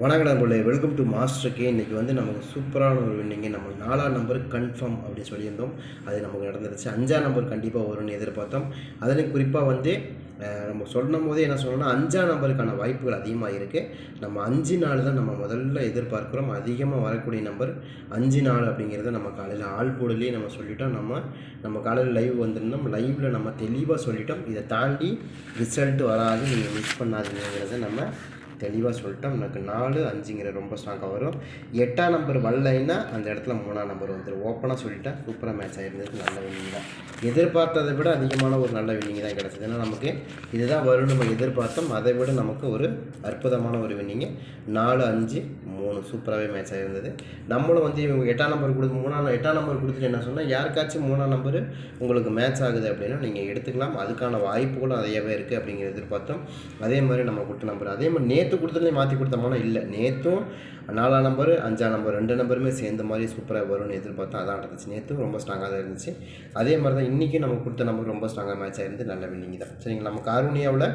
வணக்கம் நண்பர்களே welcome to master K இன்றைக்கி வந்து நமக்கு சூப்பரான ஒரு வின்னிங்க நம்ம நாலாம் நம்பர் கன்ஃபார்ம் அப்படின்னு சொல்லியிருந்தோம். அது நமக்கு நடந்துருச்சு. அஞ்சாம் நம்பர் கண்டிப்பாக வரும்னு எதிர்பார்த்தோம். அதுலேயும் குறிப்பாக வந்து நம்ம சொல்லும் போதே என்ன சொல்லணும்னா அஞ்சாம் நம்பருக்கான வாய்ப்புகள் அதிகமாக இருக்குது நம்ம அஞ்சு நாள் தான் நம்ம முதல்ல எதிர்பார்க்குறோம். அதிகமாக வரக்கூடிய நம்பர் அஞ்சு நாள் அப்படிங்கிறத நம்ம காலையில் ஆள் போடலே நம்ம சொல்லிட்டோம். நம்ம நம்ம காலையில் லைவ் வந்திருந்தோம். லைவில் நம்ம தெளிவாக சொல்லிட்டோம். இதை தாண்டி ரிசல்ட் வராது. நீங்கள் மிஸ் பண்ணாதீங்கிறத நம்ம தெளிவாக சொல்லிட்டோம். எனக்கு நாலு அஞ்சுங்கிற ரொம்ப ஸ்ட்ராங்காக வரும். எட்டாம் நம்பர் வரலைன்னா அந்த இடத்துல மூணாம் நம்பர் வந்துடும் ஓப்பனாக சொல்லிட்டேன் சூப்பராக மேட்ச் ஆகிருந்தது நல்ல வின்னிங் தான். எதிர்பார்த்ததை விட அதிகமான ஒரு நல்ல வின்னிங் தான் கிடச்சிது. ஏன்னா நமக்கு இதுதான் வரும் நம்ம எதிர்பார்த்தோம். அதை விட நமக்கு ஒரு அற்புதமான ஒரு வின்னிங்கு நாலு அஞ்சு மூணு சூப்பராகவே மேட்ச் ஆகிருந்தது நம்மளும் வந்து இவங்க எட்டாம் நம்பர் கொடுத்து மூணாம் எட்டாம் நம்பர் கொடுத்துட்டு என்ன சொன்னால் யாருக்காச்சும் மூணாம் நம்பர் உங்களுக்கு மேட்ச் ஆகுது அப்படின்னா நீங்கள் எடுத்துக்கலாம். அதுக்கான வாய்ப்புகளும் நிறையவே இருக்குது அப்படிங்கிற எதிர்பார்த்தோம். அதே மாதிரி நம்ம கொடுத்த நம்பர் அதே மாதிரி நேற்று கொடுத்ததுலேயே மாற்றி கொடுத்தோம்னா இல்லை. நேற்றும் நாலாம் நம்பர் அஞ்சாம் நம்பர் ரெண்டு நம்பருமே சேர்ந்த மாதிரி சூப்பராக வரும்னு எதிர்பார்த்தோம் அதான் நடந்துச்சு. நேற்றும் ரொம்ப ஸ்ட்ராங்காக தான் இருந்துச்சு. அதே மாதிரி தான் இன்றைக்கும் நம்ம கொடுத்த நம்பர் ரொம்ப ஸ்ட்ராங்காக மேட்ச் ஆயிருந்து நல்ல வின்னிங் தான் சரிங்களா? நம்ம கார்னியாவில்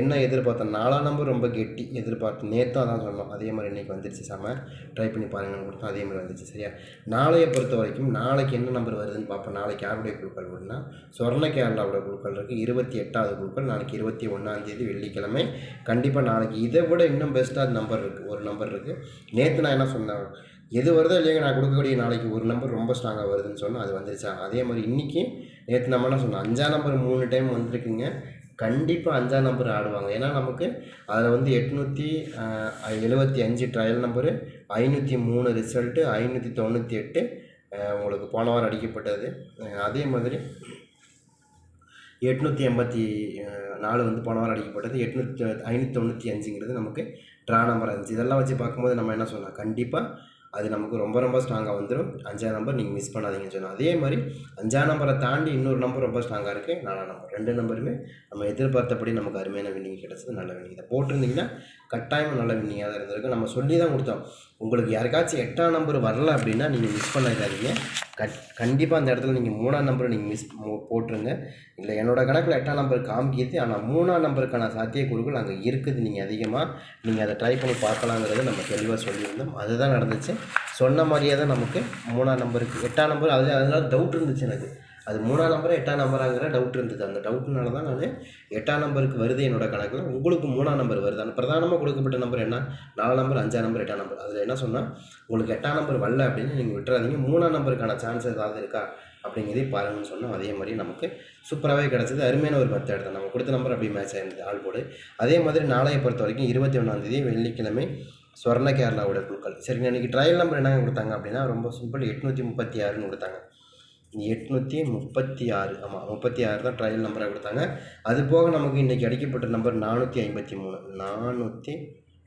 என்ன எதிர்பார்த்தோம் நாலாம் நம்பர் ரொம்ப கெட்டி எதிர்பார்த்து நேற்றும் அதான் சொன்னோம். அதே மாதிரி இன்றைக்கி வந்துருச்சு. செம்ம ட்ரை பண்ணி பாருங்கன்னு கொடுத்தோம். அதே மாதிரி வந்துச்சு. சரியா? நாளையை பொறுத்த வரைக்கும் நாளைக்கு என்ன நம்பர் வருதுன்னு பார்ப்போம். நாளைக்கு யாருடைய குழுக்கள் வருதுன்னா சொர்ண கேரளாவோட குழுக்கள் இருக்குது இருபத்தி எட்டாவது குழுக்கள். நாளைக்கு இருபத்தி ஒன்றாந்தேதி வெள்ளிக்கிழமை. கண்டிப்பாக நாளைக்கு இதை விட இன்னும் பெஸ்ட்டாக நம்பர் இருக்குது ஒரு நம்பர் இருக்குது நேற்று நான் என்ன சொன்னேன்? எது வருதோ இல்லைங்க நான் கொடுக்கக்கூடிய நாளைக்கு ஒரு நம்பர் ரொம்ப ஸ்ட்ராங்காக வருதுன்னு சொன்னால் அது வந்துருச்சா? அதே மாதிரி இன்றைக்கி நேற்று நம்ம என்ன சொன்னோம்? அஞ்சாம் நம்பர் மூணு டைம் வந்திருக்குங்க. கண்டிப்பாக அஞ்சாம் நம்பர் ஆடுவாங்க. ஏன்னா நமக்கு அதில் வந்து எட்நூற்றி எழுபத்தி அஞ்சு ட்ரையல் நம்பரு ஐநூற்றி மூணு ரிசல்ட்டு ஐநூற்றி தொண்ணூற்றி எட்டு உங்களுக்கு போன வாரம் அடிக்கப்பட்டது. அதே மாதிரி எட்நூற்றி எண்பத்தி நாலு வந்து போன வாரம் அடிக்கப்பட்டது எட்நூற்றி ஐநூற்றி தொண்ணூற்றி அஞ்சுங்கிறது நமக்கு ட்ரா நம்பர் இருந்துச்சு இதெல்லாம் வச்சு பார்க்கும்போது நம்ம என்ன சொன்னால் கண்டிப்பாக அது நமக்கு ரொம்ப ரொம்ப ஸ்ட்ராங்காக வந்துடும் அஞ்சாம் நம்பர் நீங்கள் மிஸ் பண்ணாதீங்கன்னு சொன்னோம் அதே மாதிரி அஞ்சாம் நம்பரை தாண்டி இன்னொரு நம்பர் ரொம்ப ஸ்ட்ராங்காக இருக்குது நாலாம் நம்பர் ரெண்டு நம்பருமே நம்ம எதிர்பார்த்தபடி நமக்கு அருமையான வின்னிங் கிடச்சது நல்ல வின்னிங் இதை போட்டிருந்தீங்கன்னா கட்டாயம் நல்ல வின்னிங்காக தான் இருந்திருக்கு நம்ம சொல்லி தான் கொடுத்தோம். உங்களுக்கு யாருக்காச்சும் எட்டாம் நம்பர் வரல அப்படின்னா நீங்கள் மிஸ் பண்ணிடாதீங்க கட் கண்டிப்பாக அந்த இடத்துல நீங்கள் மூணாம் நம்பரை நீங்கள் மிஸ் போட்டுருங்க. இல்லை என்னோட கணக்கில் எட்டாம் நம்பர் காமிக்கிது ஆனால் மூணாம் நம்பருக்கான சாத்தியக்கூறுகள் அங்கே இருக்குது நீங்கள் அதிகமாக நீங்கள் அதை ட்ரை பண்ணி பார்க்கலாங்கிறது நம்ம தெளிவாக சொல்லியிருந்தோம். அதுதான் நடந்துச்சு. சொன்ன மாதிரியே தான் நமக்கு மூணாம் நம்பருக்கு எட்டாம் நம்பர் அது அதனால் டவுட் இருந்துச்சு எனக்கு. அது மூணாம் நம்பர் எட்டாம் நம்பராங்கிற டவுட் இருந்தது. அந்த டவுட்னால தான் நான் எட்டாம் நம்பருக்கு வருது என்னோட கணக்கில். உங்களுக்கு மூணாம் நம்பர் வருது. அந்த பிரதானமாக கொடுக்கப்பட்ட நம்பர் என்ன? நாலு நம்பர் அஞ்சாம் நம்பர் எட்டாம் நம்பர் அதில் என்ன சொன்னால் உங்களுக்கு எட்டாம் நம்பர் வரல அப்படின்னு நீங்கள் விட்டுறாதீங்க. மூணாம் நம்பருக்கான சான்ஸ் ஏதாவது இருக்கா? அப்படிங்கிறதே பாருங்கன்னு சொன்னோம் அதே மாதிரி நமக்கு சூப்பராகவே கிடச்சிது. அருமையான ஒரு மெத்தட் தான். நம்ம கொடுத்த நம்பர் அப்படி மேட்ச் ஆயிருந்தது ஆள் போடு. அதே மாதிரி நாளையை பொறுத்த வரைக்கும் இருபத்தி ஒன்றாந்தேதி வெள்ளிக்கிழமை ஸ்வர்ண கேரளாவோட குழுக்கள். சரிங்க இன்றைக்கி ட்ரையல் நம்பர் என்னங்க கொடுத்தாங்க அப்படின்னா ரொம்ப சிம்பிள் எட்நூற்றி முப்பத்தி ஆறுன்னு கொடுத்தாங்க. எட்நூற்றி முப்பத்தி ஆறு. ஆமாம் முப்பத்தி ஆறு தான் ட்ரையல் நம்பராக கொடுத்தாங்க. அது போக நமக்கு இன்றைக்கி அடிக்கப்பட்ட நம்பர் நானூற்றி ஐம்பத்தி மூணு. நானூற்றி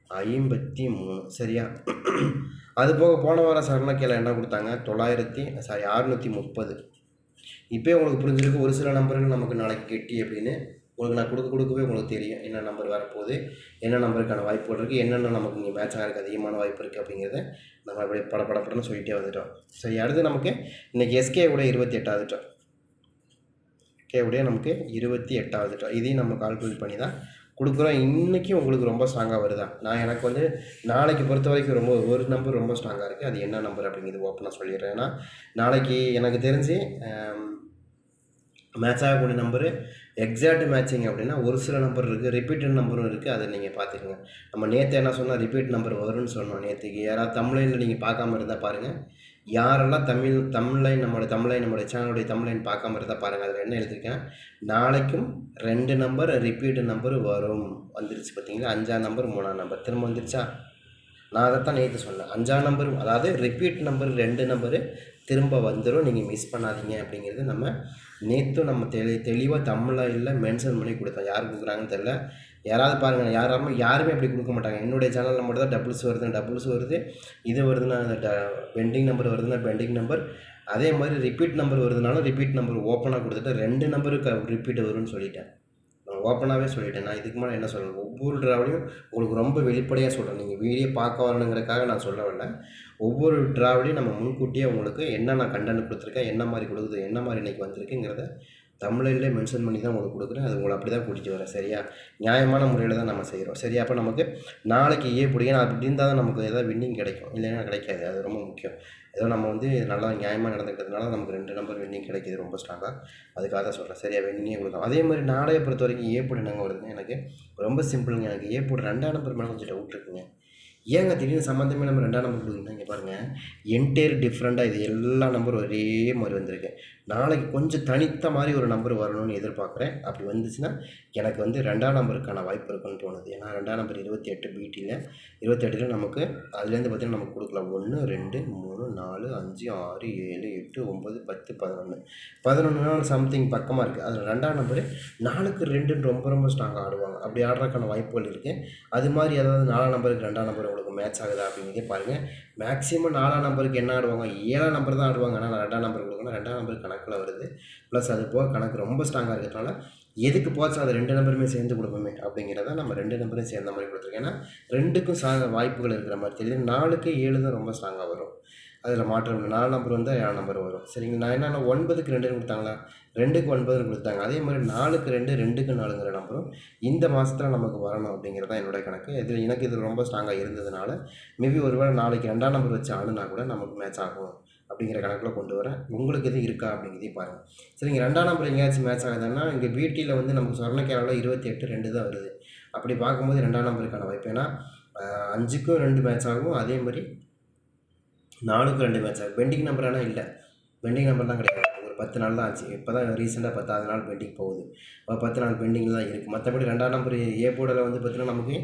ஐம்பத்தி மூணு. சரியா? அது போக போன வாரம் சரணக்கையில் என்ன கொடுத்தாங்க? தொள்ளாயிரத்தி சாரி அறுநூற்றி முப்பது. இப்போயே உங்களுக்கு புரிஞ்சிருக்கு ஒரு சில நம்பர்கள் நமக்கு நாளைக்கு கெட்டி அப்படின்னு. உங்களுக்கு நான் கொடுக்க கொடுக்கவே உங்களுக்கு தெரியும் என்ன நம்பர் வரப்போகுது என்ன நம்பருக்கான வாய்ப்புகள் இருக்குது என்னென்ன நமக்கு இங்கே மேட்ச் ஆகிறதுக்கு அதிகமான வாய்ப்பு இருக்குது அப்படிங்கிறத நம்ம அப்படியே படப்படப்படன்னு சொல்லிட்டே வந்துட்டோம். சரி அடுத்து நமக்கு இன்றைக்கி எஸ்கே உடைய இருபத்தி எட்டாவது ட்ரா கே உடைய நமக்கு இருபத்தி எட்டாவது ட்ரா இதையும் நம்ம கால்குலேட் பண்ணி தான் கொடுக்குறோம். இன்றைக்கி உங்களுக்கு ரொம்ப ஸ்ட்ராங்காக வருதா? நான் எனக்கு வந்து நாளைக்கு பொறுத்த வரைக்கும் ரொம்ப ஒரு நம்பர் ரொம்ப ஸ்ட்ராங்காக இருக்குது அது என்ன நம்பர் அப்படிங்கிறது ஓப்பனாக சொல்லிடுறேன். ஏன்னா நாளைக்கு எனக்கு தெரிஞ்சு மேட்ச் ஆகக்கூடிய நம்பரு எக்ஸாக்ட் மேட்சிங் அப்படின்னா ஒரு சில நம்பர் இருக்குது ரிப்பீட்டட் நம்பரும் இருக்குது அதை நீங்கள் பார்த்துக்கோங்க. நம்ம நேற்று என்ன சொன்னால் ரிப்பீட் நம்பர் வரும்னு சொன்னோம் நேற்றுக்கு யாராவது தமிழ்லைனில் நீங்கள் பார்க்காம இருந்தால் பாருங்கள் யாரெல்லாம் தமிழ் தமிழ்லைன் நம்மளோட தமிழ்லைன் நம்மளோட சேனலுடைய தமிழ்லைன் பார்க்காம இருந்தால் பாருங்கள் அதில் என்ன எழுதியிருக்கேன் நாளைக்கும் ரெண்டு நம்பர் ரிப்பீட் நம்பர் வரும். வந்துருச்சு பார்த்தீங்களா அஞ்சாம் நம்பர் மூணாம் நம்பர் திரும்ப வந்துருச்சா? நான் அதைத்தான் நேற்று சொன்னேன். அஞ்சாம் நம்பர் அதாவது ரிப்பீட் நம்பர் ரெண்டு நம்பரு திரும்ப வந்துடும் நீங்கள் மிஸ் பண்ணாதீங்க அப்படிங்கிறது நம்ம நேற்றும் நம்ம தெளி தெளிவாக தமிழில் மென்ஷன் பண்ணி கொடுத்தோம். யார் கொடுக்குறாங்கன்னு தெரில யாராவது பாருங்கள் யாராலும் யாருமே அப்படி கொடுக்க மாட்டாங்க. என்னுடைய சேனலில் மட்டும் தான் டபுள்ஸ் வருது. டபுள்ஸ் வருது. இது வருதுன்னா ட பெண்டிங் நம்பர் வருதுன்னா பெண்டிங் நம்பர் அதே மாதிரி ரிப்பீட் நம்பர் வருதுனாலும் ரிப்பீட் நம்பர் ஓப்பனாக கொடுத்துட்டு ரெண்டு நம்பருக்கு ரிப்பீட் வரும்னு சொல்லிட்டேன். நான் ஓப்பனாகவே சொல்லிட்டேன். நான் இதுக்கு மேலே என்ன சொல்கிறேன் ஒவ்வொரு ட்ராவலையும் உங்களுக்கு ரொம்ப வெளிப்படையாக சொல்கிறேன் நீங்கள் வீடியோ பார்க்க வரணுங்கிறக்காக நான் சொல்ல வரல. ஒவ்வொரு ட்ராவலையும் நம்ம முன்கூட்டியே உங்களுக்கு என்னென்ன கண்டென்ட் கொடுத்துருக்கேன் என்ன மாதிரி கொடுக்குது என்ன மாதிரி இன்றைக்கி வந்திருக்குங்கிறத தமிழிலே மென்ஷன் பண்ணி தான் உங்களுக்கு கொடுக்குறேன். அது உங்களை அப்படி தான் கூட்டிகிட்டு வரேன் சரியா? நியாயமான முறையில் தான் நம்ம செய்கிறோம் சரியா? அப்போ நமக்கு நாளைக்கு ஏ பிடிக்கணும் அப்படி இருந்தால் தான் நமக்கு ஏதாவது வின்னிங் கிடைக்கும் இல்லைன்னா கிடைக்காது அது ரொம்ப முக்கியம். ஏதோ நம்ம வந்து நல்லா நியாயமாக நடந்துக்கிறதுனால நமக்கு ரெண்டு நம்பர் வின்னிங் கிடைக்கிது ரொம்ப ஸ்ட்ராங்காக அதுக்காக தான் சொல்கிறேன் சரியா? வின்னிங்கே கொடுக்கலாம். அதே மாதிரி நாளைய பொறுத்த வரைக்கும் ஏ போடு என்னங்க வருதுங்க? எனக்கு ரொம்ப சிம்பிளுங்க எனக்கு ஏ போடு ரெண்டாம் நம்பர் மேலே கொஞ்சம் டவுட் இருக்குங்க ஏங்க திடீர்னு சம்மந்தமே நம்ம ரெண்டாம் நம்பர் கொடுக்குறீங்க இங்கே பாருங்கள் என்டையர் டிஃப்ரெண்ட்டாக இது எல்லா நம்பரும் ஒரே மாதிரி வந்திருக்கு. நாளைக்கு கொஞ்சம் தனித்த மாதிரி ஒரு நம்பர் வரணும்னு எதிர்பார்க்குறேன். அப்படி வந்துச்சுன்னா எனக்கு வந்து ரெண்டாம் நம்பருக்கான வாய்ப்பு இருக்குன்னு தோணுது. ஏன்னா ரெண்டாம் நம்பர் இருபத்தி எட்டு பிடியில் இருபத்தெட்டில் நமக்கு அதுலேருந்து பார்த்தீங்கன்னா நமக்கு கொடுக்கலாம். ஒன்று ரெண்டு மூணு நாலு அஞ்சு ஆறு ஏழு எட்டு ஒம்பது பத்து பதினொன்று பதினொன்று நாள் சம்திங் பக்கமாக இருக்குது அதில் ரெண்டாம் நம்பரு நாலுக்கு ரெண்டுன்னு ரொம்ப ரொம்ப ஸ்ட்ராங்காக ஆடுவாங்க. அப்படி ஆடுறதுக்கான வாய்ப்புகள் இருக்குது அது மாதிரி ஏதாவது நாலாம் நம்பருக்கு ரெண்டாம் நம்பர் உங்களுக்கு மேட்ச் ஆகுதா அப்படிங்கிறதே பாருங்கள் மேக்ஸிமம் நாலாம் நம்பருக்கு என்ன ஆடுவாங்க? ஏழாம் நம்பர் தான் ஆடுவாங்க. ஆனால் ரெண்டாம் நம்பர் கொடுக்கணும். ரெண்டாம் நம்பர் கணக்கில் வருது. ப்ளஸ் அது போக கணக்கு ரொம்ப ஸ்ட்ராங்காக இருக்கிறதுனால எதுக்கு போச்சு? அது ரெண்டு நம்பருமே சேர்ந்து கொடுப்போமே அப்படிங்கிறத நம்ம ரெண்டு நம்பரும் சேர்ந்த மாதிரி கொடுத்துருக்கோம் ஏன்னா ரெண்டுக்கும் சா வாய்ப்புகள் இருக்கிற மாதிரி தெரியுது. நாலுக்கு ஏழு தான் ரொம்ப ஸ்ட்ராங்காக வரும். அதில் மாற்றம் இல்லை. நாலு நம்பர் வந்தால் ஏழு நம்பர் வரும். சரிங்களா? நான் என்னென்னா ஒன்பதுக்கு ரெண்டுன்னு கொடுத்தாங்களா? ரெண்டுக்கு ஒன்பதுன்னு கொடுத்தாங்க. அதே மாதிரி நாலுக்கு ரெண்டு ரெண்டுக்கு நாலுங்கிற நம்பரும் இந்த மாதத்தில் நமக்கு வரணும் அப்படிங்கிறது தான் என்னோடய கணக்கு. இதில் எனக்கு இது ரொம்ப ஸ்ட்ராங்காக இருந்ததுனால மேபி ஒருவேளை நாளைக்கு ரெண்டாம் நம்பர் வச்சு ஆளுனா கூட நமக்கு மேட்ச் ஆகும் அப்படிங்கிற கணக்கில் கொண்டு வரேன். உங்களுக்கு எதுவும் இருக்கா அப்படிங்கிறதையும் பாருங்கள் சரிங்க ரெண்டாம் நம்பர் எங்கேயாச்சும் மேட்ச் ஆகுதுன்னா இங்கே பிடியில் வந்து நமக்கு சொர்ணக்கேரளாவில் இருபத்தி எட்டு ரெண்டு தான் வருது. அப்படி பார்க்கும்போது ரெண்டாம் நம்பருக்கான வாய்ப்பு. ஏன்னா அஞ்சுக்கும் ரெண்டு மேட்ச் ஆகும். அதே மாதிரி நாலுக்கு ரெண்டு மேட்ச் ஆகும் பெண்டிங் நம்பர் ஆனால் இல்லை. பெண்டிங் நம்பர்லாம் கிடையாது. ஒரு பத்து நாள் தான் ஆச்சு. இப்போ தான் ரீசெண்டாக பத்தாவது நாள் பெண்டிங் போகுது. அப்போ பத்து நாள் பெண்டிங்கில் தான் இருக்குது மற்றபடி ரெண்டாம் நம்பர் ஏ போர்டில் வந்து பார்த்தீங்கன்னா நமக்கு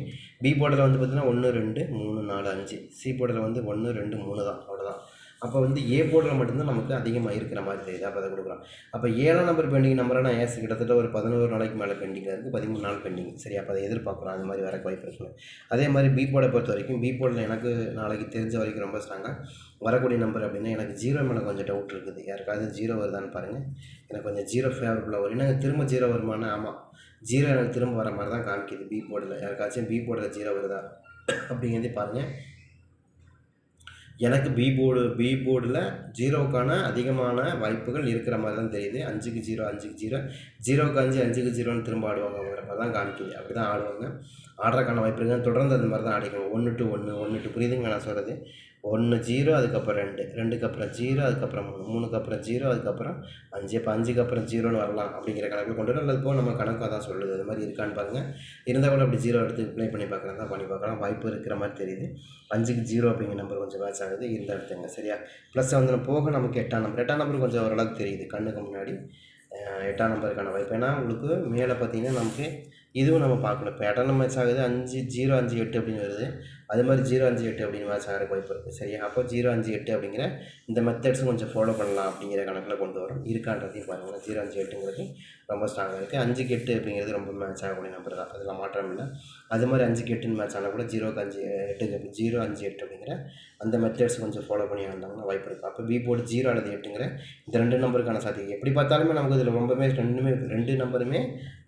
பி போர்டில் வந்து பார்த்தீங்கன்னா ஒன்று ரெண்டு மூணு நாலு அஞ்சு. சி போர்டில் வந்து ஒன்று ரெண்டு மூணு தான். அவ்வளோதான் அப்போ வந்து ஏ போர்டில் மட்டும்தான் நமக்கு அதிகமாக இருக்கிற மாதிரி தெரியுது. அப்போ அதை கொடுக்குறோம். அப்போ ஏழாம் நம்பர் பெண்டிங் நம்பரான ஏஸ் கிட்டத்தட்ட ஒரு பதினோரு நாளைக்கு மேலே பெண்டிங்கில் இருக்குது பதிமூணு நாள் பெண்டிங் சரி அப்போ அதை எதிர்பார்க்குறோம். அந்த மாதிரி வரக்கு வாய்ப்பு இருக்குன்னு அதே மாதிரி பி போர்டை பொறுத்த வரைக்கும் பி போர்டில் எனக்கு நாளைக்கு தெரிஞ்ச வரைக்கும் ரொம்ப ஸ்ட்ராங்காக வரக்கூடிய நம்பர் அப்படின்னா எனக்கு ஜீரோ மேலே கொஞ்சம் டவுட் இருக்குது. யாருக்காவது ஜீரோ வருதான்னு பாருங்கள் எனக்கு கொஞ்சம் ஜீரோ ஃபேவரபுளாக வரும். என்னங்க திரும்ப ஜீரோ வருமானா ஆமாம் ஜீரோ எனக்கு திரும்ப வர மாதிரி தான் காமிக்குது. பி போர்டில் யாருக்காச்சும் பி போர்டில் ஜீரோ வருதா? அப்படிங்கிறதே பாருங்கள் எனக்கு பி போர்டு பி போர்டில் ஜீரோவுக்கான அதிகமான வாய்ப்புகள் இருக்கிற மாதிரி தான் தெரியுது. அஞ்சுக்கு ஜீரோ அஞ்சுக்கு ஜீரோ ஜீரோவுக்கு அஞ்சு அஞ்சுக்கு ஜீரோன்னு திரும்ப ஆடுவாங்கங்கிற மாதிரி தான் காமிக்குது. அப்படி தான் ஆடுவாங்க. ஆடுறதுக்கான வாய்ப்பு இருக்குது தொடர்ந்து அந்த மாதிரி தான் ஆடிக்கணும். ஒன்று டு ஒன்று ஒன்று டு புரியுதுங்க நான் சொல்கிறது ஒன்று ஜீரோ அதுக்கப்புறம் ரெண்டு. ரெண்டுக்கு அப்புறம் ஜீரோ அதுக்கப்புறம் மூணு. மூணுக்கு அப்புறம் ஜீரோ அதுக்கப்புறம் அஞ்சு. இப்போ அஞ்சுக்கு அப்புறம் ஜீரோன்னு வரலாம் அப்படிங்கிற கணக்கில் கொண்டு வரலாம் அல்லது போக நம்ம கணக்காக தான் சொல்லுது. அது மாதிரி இருக்கான்னு பாருங்கள் இருந்தால் கூட அப்படி ஜீரோ எடுத்து ப்ளே பண்ணி பார்க்குறதா தான் பண்ணி பார்க்கலாம். வாய்ப்பு இருக்கிற மாதிரி தெரியுது. அஞ்சுக்கு ஜீரோ அப்படிங்கிற நம்பர் கொஞ்சம் மேட்ச் ஆகுது. இருந்தால் எடுத்துங்க சரியா? ப்ளஸ் வந்து போக நமக்கு எட்டாம் நம்பர் எட்டாம் நம்பர் கொஞ்சம் ஓரளவுக்கு தெரியுது. கண்ணுக்கு முன்னாடி எட்டாம் நம்பருக்கான வாய்ப்பு. ஏன்னா உங்களுக்கு மேலே பார்த்தீங்கன்னா நமக்கு இதுவும் நம்ம பார்க்கணும். இப்போ எட்டாம் மேட்ச் ஆகுது. அஞ்சு ஜீரோ அஞ்சு எட்டு அப்படின்னு வருது. அது மாதிரி ஜீரோ அஞ்சு எட்டு அப்படின்னு மேட்ச் ஆகிற வாய்ப்பு இருக்குது சரியா? அப்போ ஜீரோ அஞ்சு எட்டு அப்படிங்கிற இந்த மெத்தட்ஸும் கொஞ்சம் ஃபாலோ பண்ணலாம் அப்படிங்கிற கணக்கில் கொண்டு வரும். இருக்கான்றதையும் பாருங்கள் ஜீரோ அஞ்சு எட்டுங்கிறது ரொம்ப ஸ்ட்ராங்காக இருக்குது அஞ்சுக்கு எட்டு அப்படிங்கிறது ரொம்ப மேட்ச் ஆகக்கூடிய நம்பர் தான். அதில் மாற்றம் இல்லை. அது மாதிரி அஞ்சுக்கு எட்டுன்னு மேட்ச் ஆனால் கூட ஜீரோக்கு அஞ்சு எட்டுக்கு ஜீரோ அஞ்சு எட்டு அப்படிங்கிற அந்த மெத்தட்ஸ் கொஞ்சம் ஃபாலோ பண்ணி வந்தாங்கன்னா வாய்ப்பு இருக்குது அப்போ பி போர்டு ஜீரோ அல்லது எட்டுங்கிற இந்த ரெண்டு நம்பருக்கான சாத்தியம். எப்படி பார்த்தாலுமே நமக்கு இதில் ரொம்பவே ரெண்டுமே ரெண்டு நம்பருமே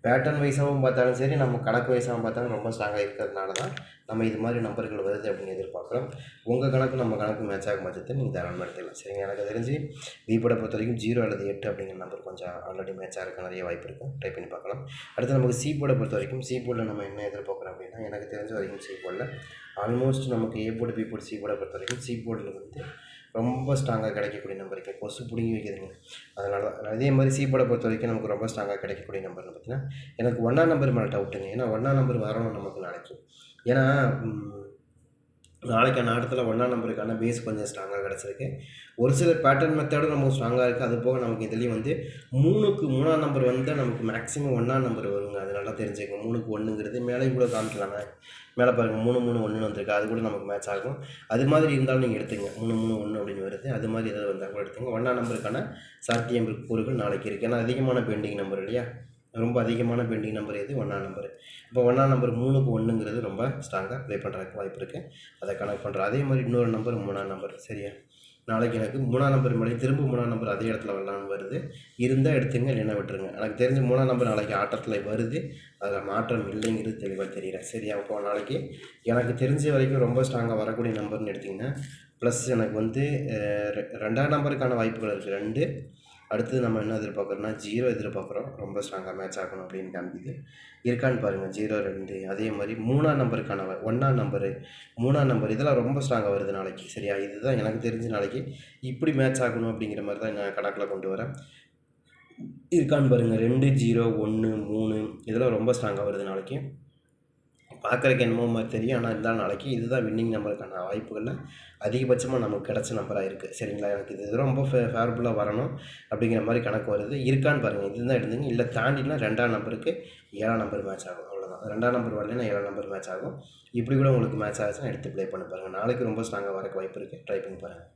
பேட்டர்ன் வைஸாகவும் பார்த்தாலும் சரி நம்ம கணக்கு வைஸாகவும் பார்த்தாலும் ரொம்ப ஸ்ட்ராங்காக இருக்கிறதுனால தான் நம்ம இது மாதிரி நம்பர்கள் வருது அப்படின்னு எதிர்பார்க்குறோம். உங்கள் கணக்கு நம்ம கணக்கு மேட்ச் ஆகும் பட்சத்தை நீங்கள் தாராளமாக எடுத்துக்கலாம். சரிங்க எனக்கு தெரிஞ்சு பி போர்டை பொறுத்த வரைக்கும் ஜீரோ அல்லது எட்டு அப்படிங்கிற நம்பர் கொஞ்சம் ஆல்ரெடி மேட்ச் ஆகிறதுக்கு நிறைய வாய்ப்பு இருக்குது ட்ரை பண்ணி பார்க்கலாம். அடுத்து நமக்கு சி போர்டை பொறுத்த வரைக்கும் சி போர்டில் நம்ம என்ன எதிர்பார்க்குறோம் அப்படின்னா எனக்கு தெரிஞ்ச வரைக்கும் சி போர்டில் ஆல்மோஸ்ட் நமக்கு A board B board C போர்டை பொறுத்த வரைக்கும் சி போர்டில் வந்து ரொம்ப ஸ்ட்ராங்காக கிடைக்கக்கூடிய நம்பர் இருக்குது கொசு பிடுங்கி வைக்கிறதுங்க. அதனால தான் அதே மாதிரி சி போர்டை பொறுத்த வரைக்கும் நமக்கு ரொம்ப ஸ்ட்ராங்காக கிடைக்கக்கூடிய நம்பர்னு பார்த்தீங்கன்னா எனக்கு ஒன்றா நம்பர் மேலே டவுட்டுங்க ஏன்னா ஒன்றா நம்பர் வரணும் நமக்கு நாளைக்கு. ஏன்னா நாளைக்கான ஆட்டத்தில் ஒன்றாம் நம்பருக்கான பேஸ் கொஞ்சம் ஸ்ட்ராங்காக கிடச்சிருக்கு. ஒரு சில பேட்டர்ன் மெத்தடும் நமக்கு ஸ்ட்ராங்காக இருக்குது அது போக நமக்கு இதுலேயும் வந்து மூணுக்கு மூணாம் நம்பர் வந்தால் நமக்கு மேக்ஸிமம் ஒன்றாம் நம்பர் வருங்க. அது நல்லா தெரிஞ்சுக்கணும் மூணுக்கு ஒன்றுங்கிறது மேலே கூட காமிக்கலாங்க. மேலே பாருங்கள் மூணு மூணு ஒன்று வந்திருக்கு. அது கூட நமக்கு மேட்ச் ஆகும். அது மாதிரி இருந்தாலும் நீங்கள் எடுத்துங்க. மூணு மூணு ஒன்று அப்படின்னு வருது. அது மாதிரி ஏதாவது வந்தால் கூட எடுத்துங்க. ஒன்றாம் நம்பருக்கான சாத்தியம் கூறுகள் நாளைக்கு இருக்குது ஏன்னா அதிகமான பெண்டிங் நம்பர் இல்லையா? ரொம்ப அதிகமான பெண்டிங் நம்பர் எது? ஒன்றாம் நம்பர் இப்போ ஒன்றாம் நம்பர் மூணுக்கு ஒன்றுங்கிறது ரொம்ப ஸ்ட்ராங்காக ப்ளே பண்ணுறதுக்கு வாய்ப்பு இருக்குது அதை கனெக்ட் பண்ணுறேன் அதே மாதிரி இன்னொரு நம்பர் மூணாம் நம்பர் சரியா? நாளைக்கு எனக்கு மூணாம் நம்பர் மேலே திரும்ப மூணாம் நம்பர் அதே இடத்துல வரலான்னு வருது. இருந்தால் எடுத்துங்க இல்லைன்னா விட்டுருங்க. எனக்கு தெரிஞ்ச மூணாம் நம்பர் நாளைக்கு ஆட்டத்தில் வருது. அதில் மாற்றம் இல்லைங்கிறது தெளிவாக தெரியல. சரியா? அப்போ நாளைக்கு எனக்கு தெரிஞ்ச வரைக்கும் ரொம்ப ஸ்ட்ராங்காக வரக்கூடிய நம்பர்னு எடுத்திங்கன்னா ப்ளஸ் எனக்கு வந்து ரெ- ரெண்டாம் நம்பருக்கான வாய்ப்புகள் இருக்குது ரெண்டு அடுத்தது நம்ம என்ன எதிர்பார்க்குறோம்னா ஜீரோ எதிர்பார்க்குறோம். ரொம்ப ஸ்ட்ராங்காக மேட்ச் ஆகணும் அப்படின்னு காமிக்குது இருக்கான்னு பாருங்கள் ஜீரோ ரெண்டு. அதே மாதிரி மூணாம் நம்பருக்கான ஒன்றாம் நம்பரு மூணாம் நம்பர் இதெல்லாம் ரொம்ப ஸ்ட்ராங்காக வருது நாளைக்கு சரியா? இதுதான் எனக்கு தெரிஞ்ச நாளைக்கு இப்படி மேட்ச் ஆகணும் அப்படிங்கிற மாதிரி தான் நான் கணக்கில் கொண்டு வரேன். இருக்கான்னு பாருங்கள் ரெண்டு ஜீரோ ஒன்று மூணு. இதெல்லாம் ரொம்ப ஸ்ட்ராங்காக வருது நாளைக்கு. பார்க்குறக்கு என்னமோ மாதிரி தெரியும். ஆனால் இருந்தாலும் நாளைக்கு இதுதான் வின்னிங் நம்பருக்கான வாய்ப்புகளில் அதிகபட்சமாக நமக்கு கிடச்ச நம்பராக இருக்குது சரிங்களா? எனக்கு இது ரொம்ப ஃபே ஃபேவரபுளாக வரணும் அப்படிங்கிற மாதிரி கணக்கு வருது. இருக்கான்னு பாருங்கள் இதுதான் எடுத்துங்க. இல்லை தாண்டினா ரெண்டாம் நம்பருக்கு ஏழாம் நம்பர் மேட்ச் ஆகும். அவ்வளோதான் ரெண்டாம் நம்பர் வரலன்னா ஏழாம் நம்பர் மேட்ச் ஆகும். இப்படி கூட உங்களுக்கு மேட்ச் ஆச்சுன்னா எடுத்து ப்ளே பண்ணி பாருங்கள் நாளைக்கு ரொம்ப ஸ்ட்ராங்காக வரக்கு வாய்ப்பு இருக்குது ட்ரை பண்ணி பாருங்கள்